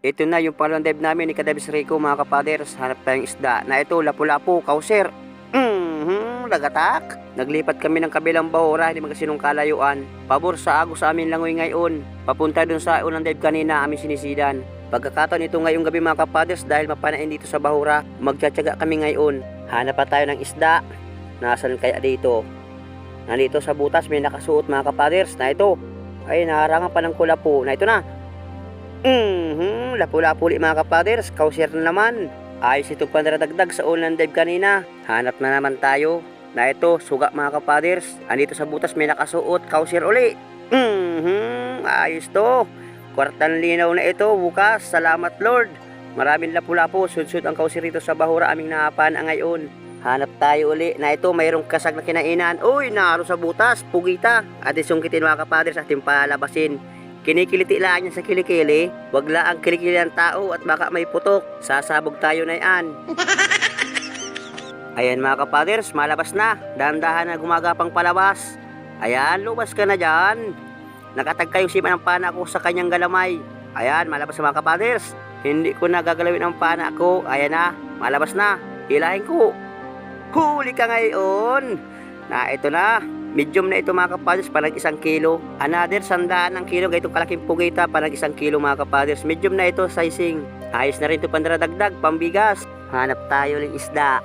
Ito na yung pangalawang dive namin ni Kadabis Rico mga kapaders. Hanap tayong isda na ito, lapu-lapu, kauser. Mhm, lagatak. Naglipat kami ng kabilang bahura, hindi magasinong kalayuan. Pabor sa agos sa amin langoy ngayon. Papunta dun sa unang dive kanina, amin sinisidan. Pagkakataon ito ngayong gabi mga kapaders dahil mapanain dito sa bahura, magtsatsaga kami ngayon. Hanap pa tayo ng isda. Nasaan kaya dito? Nandito sa butas may nakasuot mga kapaders na ito. Ay, naharangan pa ng kulapo na ito na. Mhm, lapu-lapu ulit mga kapaders, kauser na naman. Ayos ito pandaradagdag sa unang dive kanina. Hanap na naman tayo. Na ito, suga mga kapaders. Andito sa butas may nakasuot, kauser uli. Mhm, ayos to. Kwartan linaw na ito, bukas. Salamat Lord. Maraming lapu-lapu, sudsud ang kauser rito sa bahura aming nahapan ang ngayon. Hanap tayo uli na ito mayroong kasag na kinainan. Uy, naro sa butas, pugita. At isungkitin mga kapaders at ating palabasin. Kinikiliti lang niya sa kilikili, wag ang kilikili ng tao at baka may putok. Sasabog tayo na yan. Ayan mga kapaders, malabas na. Dahan-dahan na gumagapang palabas. Ayan, lumabas ka na dyan. Nakatag kayo si ng pana ko sa kanyang galamay. Ayan, malabas na mga kapaders. Hindi ko na gagalawin ang pana ko. Ayan na, malabas na. Hilahin ko. Huli ka ngayon. Na ito na. Medium na ito mga kapaders, parang isang kilo. Another sandaan ng kilo, ganito kalaking pugita, parang isang kilo mga kapaders. Medium na ito, sizing. Ayos na rin ito pandaradagdag, pambigas. Hanap tayo ng isda.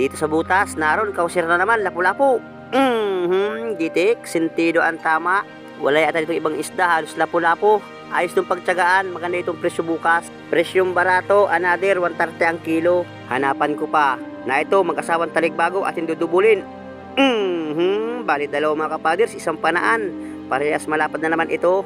Dito sa butas, naroon, kausir na naman, lapu-lapu. Mhm, gitik, sentido ang tama. Wala yata ditong ibang isda, halos lapu-lapu. Ayos itong pagtsagaan, maganda itong presyo bukas. Presyong barato, another, 130 ang kilo. Hanapan ko pa. Na ito, mag-asawang talikbago at dudubulin. Mhm, bali dalawa mga kapaders, isang panaan. Parehas malapad na naman ito.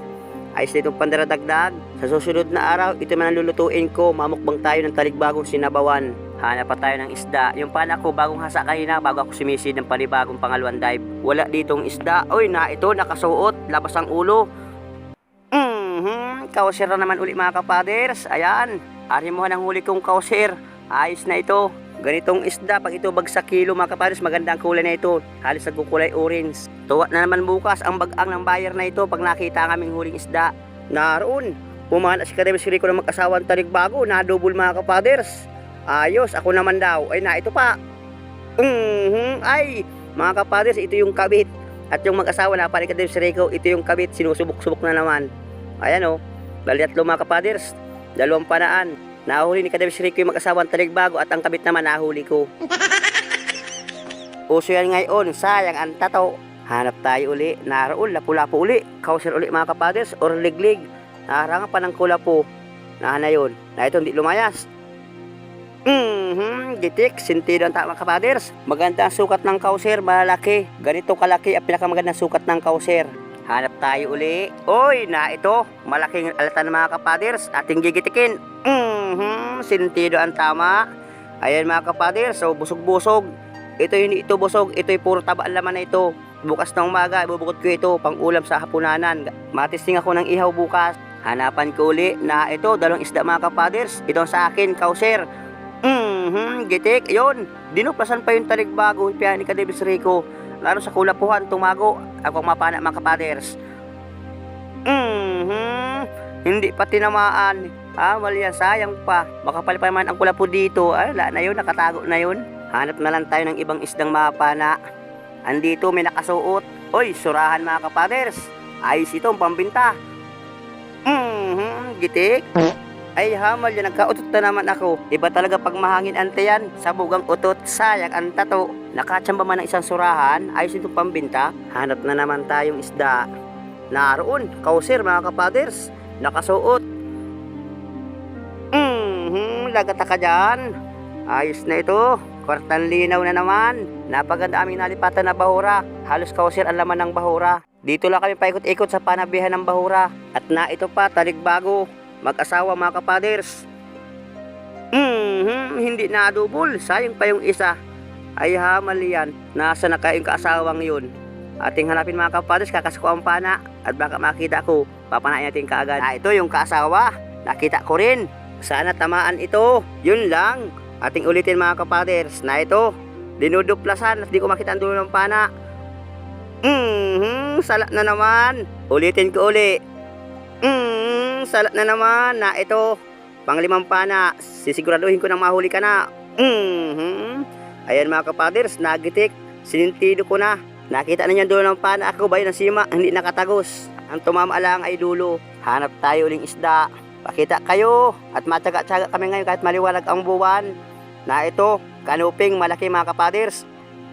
Ayos na itong pandaradagdag. Sa susunod na araw, ito man ang lulutuin ko. Mamukbang tayo ng taligbagong sinabawan. Hanap pa tayo ng isda. Yung pana ko, bagong hasa kanina, bago ako sumisid ng panibagong pangalawang dive. Wala ditong isda. Uy, na ito, nakasuot. Labas ang ulo. Mhm, kauser na naman uli mga kapaders. Ayan, ari mo huli kong kauser. Ayos na ito. Ganitong isda, pag ito bagsak kilo mga kapaders, maganda ang kulay na ito. Halos nagkukulay orange. Tuwa na naman bukas ang bagang ng buyer na ito pag nakita ang aming huling isda. Naroon, pumana si Kademi Siriko ng mag-asawang tarig bago, na double mga kapaders. Ayos, ako naman daw. Ay na, ito pa. Mhm, ay, mga kapaders, ito yung kabit. At yung mag-asawa na pala Kademi Siriko, ito yung kabit, sinusubok-subok na naman. Ayan o, oh, bali mga kapaders, dalawang panaan. Nahuli ni Kadebis Rico yung mag-asawang taligbago at ang kabit naman nahuli ko. Uso yan ngayon, sayang ang tato. Hanap tayo uli, naroon, lapu-lapu uli. Kauser uli mga kapaders, or liglig. Naharangan pa ng kulapo. Nahana yun, na ito hindi lumayas. Mhm, gitik, sentido ang tama kapaders. Maganda ang sukat ng kauser, malaki. Ganito kalaki ang pinakamagandang sukat ng kauser. Hanap tayo uli. Oy, na ito. Malaking alatan ng mga kapaders. Ating gigitikin. Mhm, sentido ang tama. Ayan mga kapaders, so busog-busog. Ito hindi ito busog, ito'y puro taba laman na ito. Bukas ng umaga, ibubukod ko ito pang ulam sa hapunanan. Matisting ako ng ihaw bukas. Hanapan ko uli na ito, dalawang isda mga kapaders. Ito sa akin, kauser. Mhm, gitik. Yun, dinuplasan pa yung taligbago. Piyan ni Kadebis Rico. Lalo sa kulapuhan, tumago. Ako mapana mga kapaders. Mhm, hindi pa tinamaan. Ah, mali yan, sayang pa. Makapal pa naman ang kulapo dito. Ah, wala na yun, nakatago na yun. Hanap na lang tayo ng ibang isdang mapana. Andito may nakasuot. Oy, surahan mga kapaders. Ayos ito, ang pambinta. Mhm, gitik. Ay hamal yan, nagkautot na naman ako. Iba talaga pag mahangin ante yan. Sabugang utot, sayang ang tato. Nakatsamba man ng isang surahan, ayos itong pambinta. Hanap na naman tayong isda. Naroon, kauser mga kapaders. Nakasuot. Lagata ka dyan. Ayos na ito. Kwartan linaw na naman. Napaganda aming nalipatan na bahura. Halos kauser ang laman ng bahura. Dito lang kami paikot-ikot sa panabihan ng bahura. At na ito pa, taligbago. Mag-asawa mga kapaders. Mhm, hindi na double. Sayang pa yung isa. Ay hamal yan. Nasa na kayong kaasawang yun. Ating hanapin mga kapaders, kakasako ang pana. At baka makita ko, papanain natin kaagad. Ah, ito yung kaasawa. Nakita ko rin. Sana tamaan ito. Yun lang. Ating ulitin mga kapaders na ito. Dinuduplasan at di ko makita ang dulo ng pana. Mhm, sala na naman. Ulitin ko uli. Mhm, Mm, salat na naman na ito. Panglimang pana, sisiguraduhin ko nang mahuli ka na. Mhm. Ayan mga kapaders, nagitik. Sinintido ko na. Nakita na niyan doon ng pana ako ba ng sima, hindi nakatagos. Ang tumama lang ay dulo. Hanap tayo uling isda. Pakita kayo at matyaga-tyaga kami ngayon kahit maliwalag ang buwan. Na ito, kanuping malaki mga kapaders.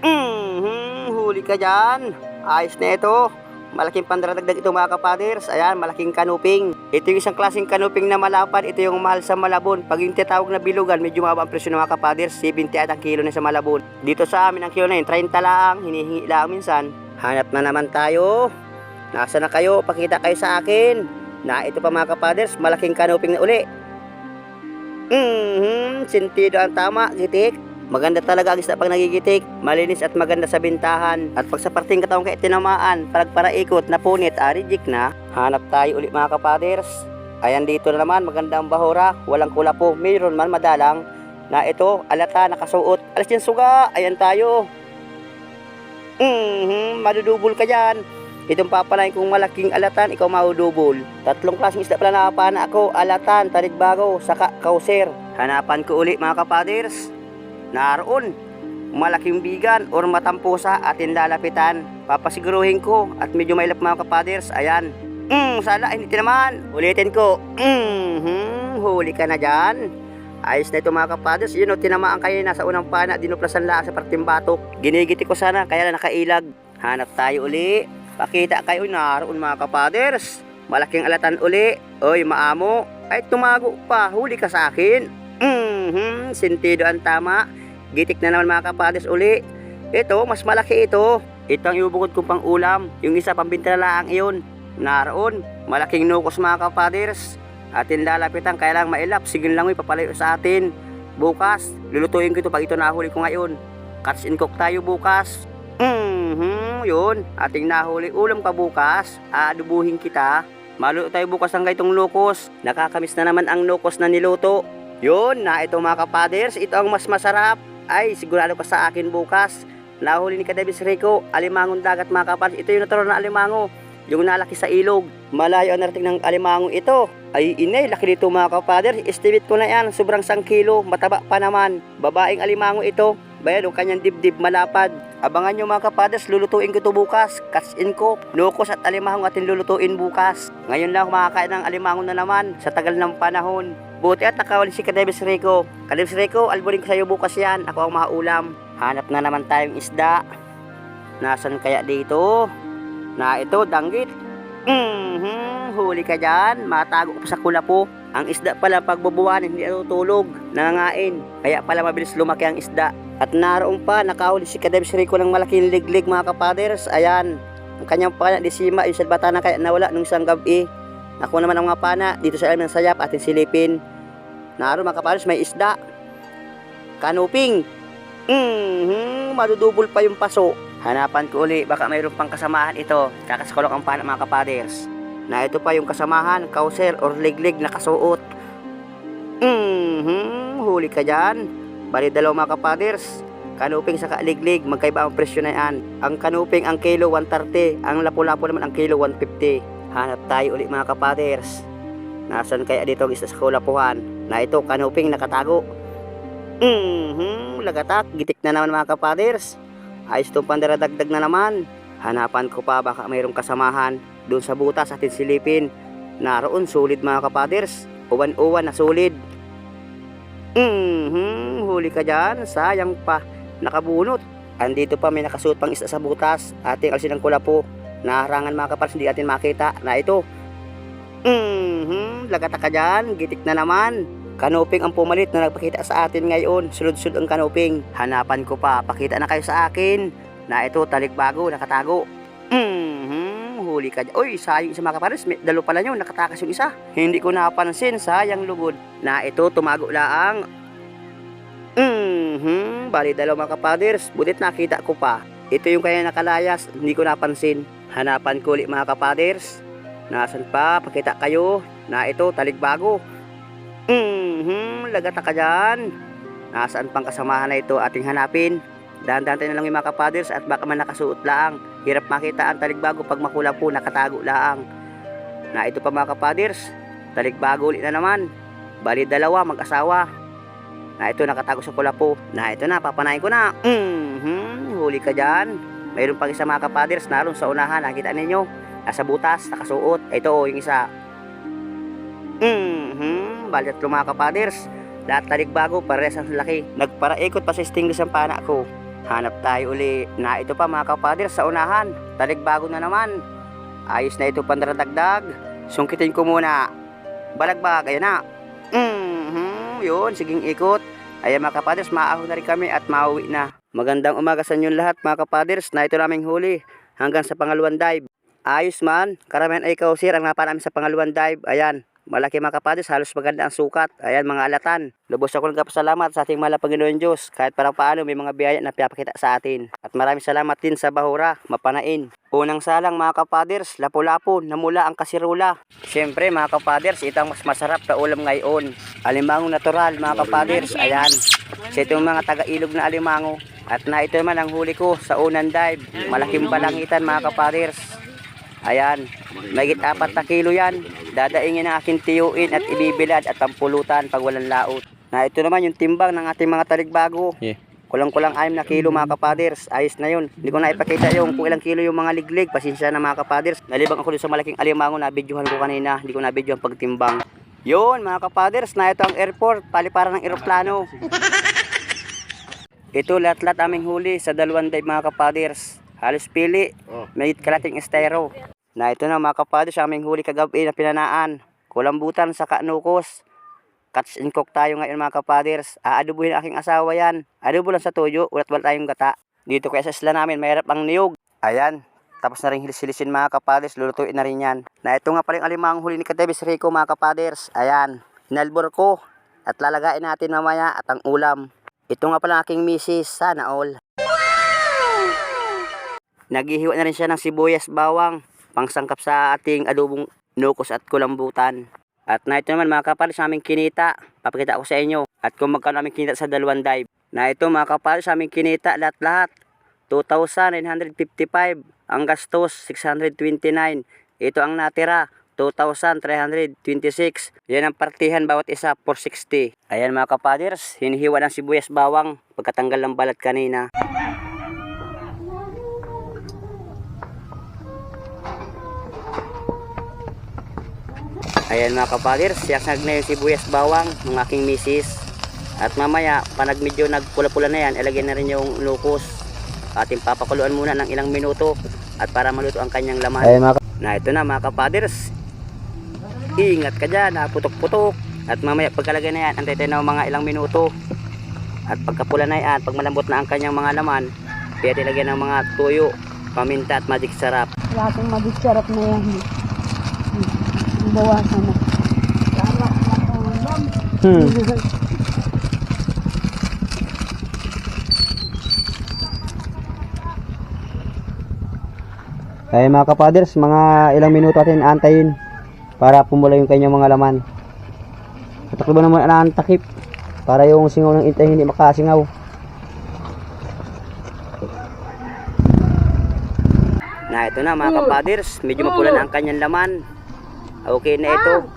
Mhm, huli ka dyan. Ayos na ito. Malaking pandaradagdag ito mga kapaders. Ayan, malaking kanuping. Ito yung isang klaseng kanuping na malapad. Ito yung mahal sa Malabon. Pag yung tinatawag na bilugan, medyo mababa ang presyo ng mga kapaders. 70 at ang kilo na sa Malabon. Dito sa amin ang kilo na yun, 30 lang. Hinihingi lang minsan. Hanap na naman tayo. Nasa na kayo? Pakita kayo sa akin. Na ito pa mga kapaders, malaking kanuping na uli. Mhm, sentido ang tama, gitik. Maganda talaga ang isda pag nagigitik, malinis at maganda sa bintahan. At pag sa parting katawang kay tinamaan, para ikot, napunit, arijik na, hanap tayo ulit mga kapaders. Ayan dito na naman, maganda ang bahura, walang kula po, mayroon man madalang na ito, alata, nakasuot. Alas yan suga, ayan tayo. Mhm, madudubol ka dyan. Itong papalain kong malaking alatan, ikaw mahudubol. Tatlong klaseng isda pala nakapana ako, alatan, taligbago, saka kauser. Hanapan ko uli mga kapaders. Naroon, malaking bigan or matampusa atin lalapitan. Papasiguruhin ko at medyo mailap mga kapaders. Ayan. Mm, sala, hindi naman. Ulitin ko. Mm, huli ka na dyan. Ayos na ito mga kapaders. Yun o, tinamaan kayo na sa unang pana. Dinuplasan lang sa parting batok. Ginigiti ko sana, kaya na nakailag. Hanap tayo uli. Pakita kayo naroon mga kapaders. Malaking alatan uli. Oy, maamo. Ay, tumago pa. Huli ka sa akin. Mhm, sentido ang tama. Gitik na naman mga kapaders uli. Ito, mas malaki ito. Ito ang ibubukod kong pang ulam. Yung isa pambinta na lang iyon. Naroon, malaking nukos mga kapaders. Atin lalapitan, kaya mailap. Sige lang ipapalayo sa atin. Bukas, lulutuin ko ito pag ito nahuli ko ngayon. Cuts and cook tayo bukas. Mhm, yun. Ating nahuli ulam ka bukas. Aadubuhin kita. Maluto tayo bukas ng gaitong lukos. Nakakamiss na naman ang lukos na niluto. Yun, na ito mga kapaders, ito ang mas masarap. Ay, sigurado ka sa akin bukas. Nahuli ni Kadebis Rico, alimangon dagat mga kapaders. Ito yung natural na alimango. Yung nalaki sa ilog. Malayo ang narating ng alimango ito. Ay, inay, laki nito mga kapaders. Estimate ko na yan, sobrang sang kilo. Mataba pa naman. Babaeng alimango ito. Bayan, yung kanyang dibdib malapad. Abangan nyo mga kapaders, lulutuin ko ito bukas. Cuts in ko, lukos at alimango atin lulutuin bukas. Ngayon lang makakain ng alimango na naman sa tagal ng panahon. Buti at nakawali si Kadebis Rico. Kadebis Rico, alburin ko sa iyo bukas yan. Ako ang maulam. Hanap na naman tayong isda. Nasaan kaya dito? Na ito, danggit. Mhm, huli ka dyan. Matago ko sa kulapo. Ang isda pala pagbubuwan, hindi natutulog. Nangangain. Kaya pala mabilis lumaki ang isda. At naroon pa, nakahuli si Kadebs Rico ng malaking liglig mga kapaders. Ayan, ang kanyang pana, disima, yung salbata na kaya nawala nung isang gabi. Ako naman ang mga pana, dito sa amin ng sayap, atin silipin. Naroon mga kapaders, may isda. Kanuping. Mhm, madudubol pa yung paso. Hanapan ko uli, baka mayroon pang kasamahan ito. Kakasakulok ang pana mga kapaders. Na ito pa yung kasamahan, kauser or liglig na kasuot. Mhm, huli ka dyan. Bali dalawa mga kapaders. Kanuping sa kaliglig, magkaiba ang presyo na yan. Ang kanuping ang kilo 130, ang lapu-lapu naman ang kilo 150. Hanap tayo ulit mga kapaders. Nasaan kaya dito ang isa sa kulapuhan? Na ito, kanuping nakatago. Mhm, lagatak, gitik na naman mga kapaders. Ayos itong pandaradagdag na naman. Hanapan ko pa baka mayroong kasamahan doon sa butas atin silipin. Naroon sulit mga kapaders. Uwan-uwan na sulit. Mhm, huli ka dyan. Sayang pa. Nakabunot. Andito pa may nakasuot pang isa sa butas. Ating alisin ng kulapo. Naharangan mga kapaders, hindi natin makita na ito. Mhm, lagata ka dyan. Gitik na naman. Kanuping ang pumalit na nagpakita sa atin ngayon. Sulod-sulod ang kanuping. Hanapan ko pa. Pakita na kayo sa akin. Na ito, talikbago, nakatago. Mhm, huli ka dyan. Uy, sayang isa mga kapares. May dalo pala nyo, nakatakas yung isa. Hindi ko napansin, sayang lugod. Na ito, tumago laang. Mhm, bali dalawa mga kapaders. Butit nakita ko pa. Ito yung kaya nakalayas, hindi ko napansin. Hanapan ko ulit mga kapaders. Nasaan pa? Pakita kayo. Na ito, talikbago. Mhm, lagata ka dyan. Nasaan pang kasamahan na ito ating hanapin? Dahan-dahan tayo na lang yung mga kapaders at baka man nakasuot laang. Hirap makita ang talikbago pag makula po, nakatago laang. Na ito pa mga kapaders. talikbago ulit na naman. Bali dalawa, mag-asawa. Na ito nakatago sa kulapo. Na ito na, papanayin ko na. Mhm, huli ka dyan. Mayroon pang isa mga kapaders, naroon sa unahan, nakita ninyo. Nasa butas, nakasuot. Ito oh, yung isa. Mhm, bali tatlo mga kapaders. Lahat talikbago, pares ang laki. Nagparaikot pa sa stingless ang pana ko. Hanap tayo uli. Na ito pa mga kapaders sa unahan. Talikbago na naman. Ayos na ito pandaradagdag. Sungkitin ko muna. Balagbag, ayan na. Mhm, yun, siging ikot. Ayan mga kapaders, maahon na rin kami at mauwi na. Magandang umaga sa inyong lahat mga kapaders na ito naming huli hanggang sa pangalawang dive. Ayos man, karamihan ay ikaw sir ang napa namin sa pangalawang dive. Ayan, malaki mga kapaders, halos maganda ang sukat. Ayan mga alatan. Lubos ako nagpasalamat sa ating mahal Panginoon Diyos kahit para paano may mga biyaya na pinapakita sa atin. At maraming salamat din sa Bahura, Mapanain. Unang salang mga kapaders, lapu-lapo, namula ang kasirula. Siyempre mga kapaders, ito ang mas masarap na ulam ngayon. Alimangong natural mga kapaders, ayan. Sa itong mga taga-ilog na alimango. At na ito naman ang huli ko sa unang dive. Malaking balangitan mga kapaders. Ayan, may apat na kilo yan. Dadaingin ang aking tiyuin at ibibilad at pampulutan pag walang laot. Na ito naman yung timbang ng ating mga taligbago. Yeah. Kulang-kulang 6 na kilo mga kapaders. Ayos na yun. Hindi ko na ipakita yung kung ilang kilo yung mga liglig. Pasensya na mga kapaders. Nalibang ako dun sa malaking alimango na videohan ko kanina. Hindi ko na videohan pagtimbang. Yun mga kapaders, na ito ang airport. Paliparan ng eroplano. Ito lahat-lahat aming huli sa dalawang dive mga kapaders. Halos pili. May kalating estero. Na ito na mga kapaders, aming huli kagabi na pinanaan. Kulambutan sa kanukos. Cuts and cook tayo ngayon mga kapaders. Aadobuhin ang aking asawa yan. Adobo lang sa tuyo, ulat wala tayong gata. Dito kaya sa isla namin, mayroon ang niyog. Ayan, tapos na rin hilis-hilisin mga kapaders, lulutuin na rin yan. Na ito nga pala yung alimang huli ni Katebis Rico mga kapaders. Ayan, inalbor ko. At lalagain natin mamaya at ang ulam. Ito nga pala aking misis, sana all. Naghihiwa na rin siya ng sibuyas bawang, pangsangkap sa ating adobong nukos at kulambutan. At na ito naman mga kapal sa aming kinita, papakita ko sa inyo. At kung magkano aming kinita sa dalawang dive. Na ito mga kapal sa aming kinita lahat-lahat. 2,955. Ang gastos 629. Ito ang natira 2,326. Yan ang partihan bawat isa 460. Ayan mga kapaders, hinihiwa ng sibuyas bawang pagkatanggal ng balat kanina. Ayan mga kapaders, siyasag na yung sibuyas bawang ng aking misis. At mamaya, panag medyo nagpula-pula na yan, ilagay na rin yung lukos. Ating papakuluan muna ng ilang minuto at para maluto ang kanyang laman. Ayan mga Na ito na mga kapaders. Ingat ka dyan, putok-putok. At mamaya pagkalagay na yan, antay tayo ng mga ilang minuto. At pagkapula na yan, pag malambot na ang kanyang mga laman, pwede lagyan ng mga tuyo, paminta at magic sarap. Lahat ng magic-sarap na yan. Bawasan na. Sarap na ulam. Hmm. Ay mga kapaders, mga ilang minuto natin antayin para pumula yung kanyang mga laman. Patakbo naman ang takip para yung singaw ng intay hindi makasingaw. Na ito na mga kapaders, medyo mapula na ang kanyang laman. Okay na ito.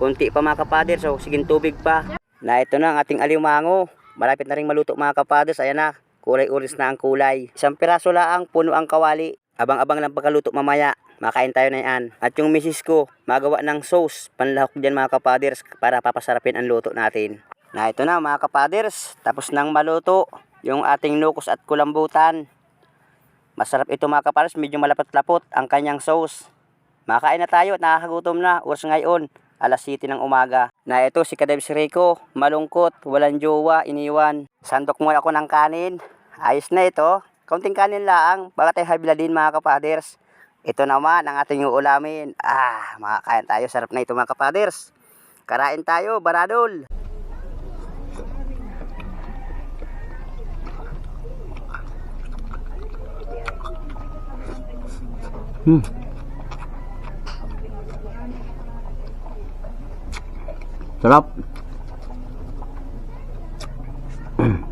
Kunti pa mga kapaders, so siging tubig pa. Na ito na ang ating alimango. Malapit na rin maluto mga kapaders. Ayan na, kulay orange na ang kulay. Isang piraso laang, puno ang kawali. Abang-abang lang pagkaluto mamaya. Makain tayo na yan. At yung misis ko, magawa ng sauce. Panlahok dyan mga kapaders para papasarapin ang luto natin. Na ito na mga kapaders, tapos nang maluto yung ating nukos at kulambutan. Masarap ito mga kapares, medyo malapot-lapot ang kanyang sauce. Makain na tayo at nakakagutom na, oras ngayon, alas 7 ng umaga. Na ito si Kadebs Rico, malungkot, walang jowa, iniwan. Sandok muna ako ng kanin. Ayos na ito. Kaunting kanin laang, baka tayo habila din mga kapaders. Ito naman ang ating uulamin. Ah, makakain tayo. Sarap na ito mga kapaders. Karain tayo, baradol. Hmm. Sarap.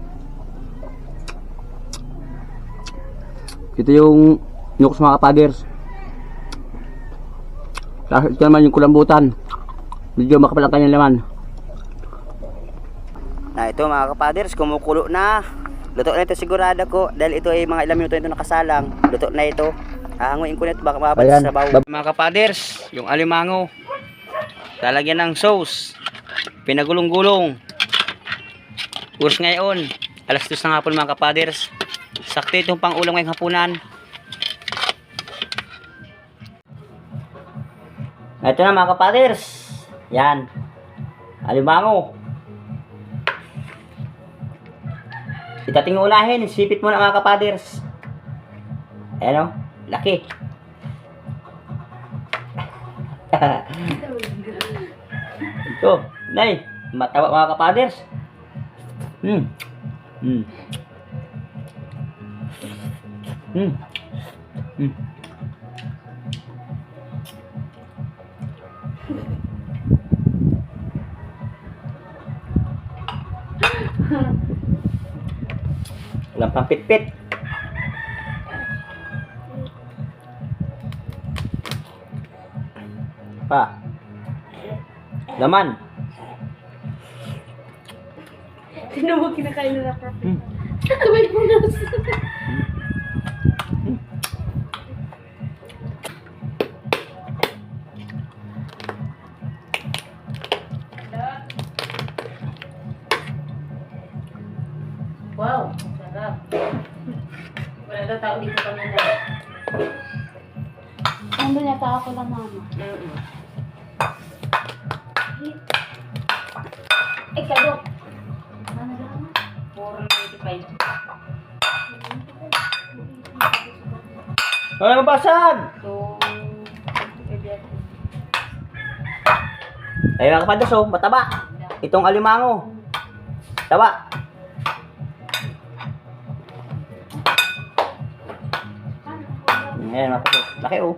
Ito yung nukos mga kapaders. Tapos ito naman yung kulambutan. Medyo makapal ang kanyang laman. Na ito mga kapaders, kumukulo na. Luto na ito sigurado ko dahil ito ay mga ilang minuto ito nakasalang. Luto na ito. Hahanguin ko na ito baka mababad Ayan. sa baw. Bab- Mga kapaders, yung alimango. Lalagyan ng sauce. Pinagulong-gulong. Oras ngayon. Alas 2 ng hapon mga kapaders. Sakto itong pang ulam ngayong hapunan. Ito na mga kapaders. Yan. Alimango. Itating unahin, sipit mo na mga kapaders. Ayan o, laki. Ito, nay, mataba mga kapaders. Hmm. Hmm. Hmm. Hmm. Walang pang pitpit. Pa. Laman. Mo kinakain na na Hmm. May punas. Wow, Wala mabasag! So, Ayun mga kapaders, oh, mataba. Itong alimango. Taba. Ayan mga kapaders. Laki oh.